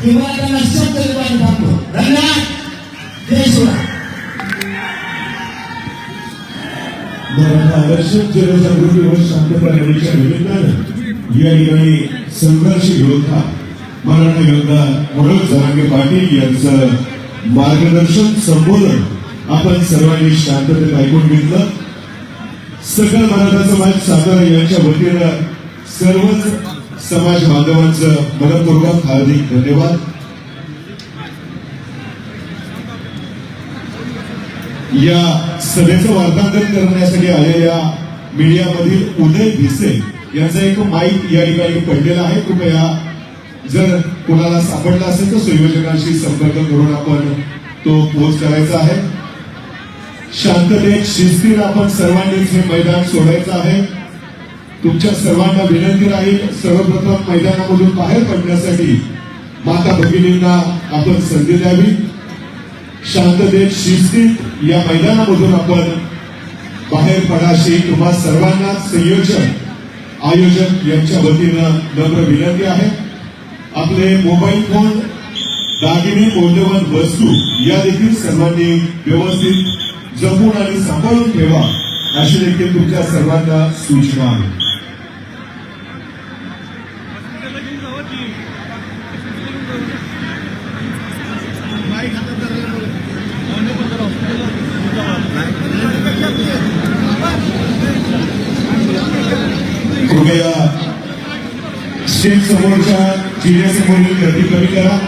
किंवा त्यांना शब्द थांबतो धन्यवाद मराठा जनजागृती व शांतता रॅलीच्या निमित्तानं या ठिकाणी संघर्ष योद्धा मराठा योद्धा मनोज जरांगे पाटील यांचं मार्गदर्शन संबोधन आपण सर्वांनी शांततेत ऐकून घेतलं सकल मराठा समाज सातारा यांच्या वतीनं सर्वच समाज बांधवांचं मनपूर्वक हार्दिक धन्यवाद. या सभेचं वार्तांकन करण्यासाठी आलेल्या मीडियामधील उदय भिसे यांचा एक माईक या ठिकाणी पडलेला आहे. कृपया जर कोणाला सापडला असेल तर संयोजकांशी संपर्क करून आपण तो पोच करायचा आहे. शांततेत शिस्तीत आपण सर्वांनीच हे मैदान सोडायचं आहे. तुमच्या सर्वांना विनंती राहील सर्वप्रथम मैदानामधून बाहेर पडण्यासाठी माता भगिनींना आपण संधी द्यावी. शांततेत शिस्तीत या मैदानामधून आपण बाहेर पडाशी तुम्हा सर्वांना संयोजक आयोजक यांच्या वतीनं नम्र विनंती आहे. आपले मोबाईल फोन दागिने मौल्यवान वस्तू या देखील सर्वांनी व्यवस्थित जपून आणि सांभाळून ठेवा अशी देखील तुमच्या सर्वांना सूचना आहे. कृपया स्टेज समोरच्या जिल्ह्यासमोरील गर्दी कमी करा.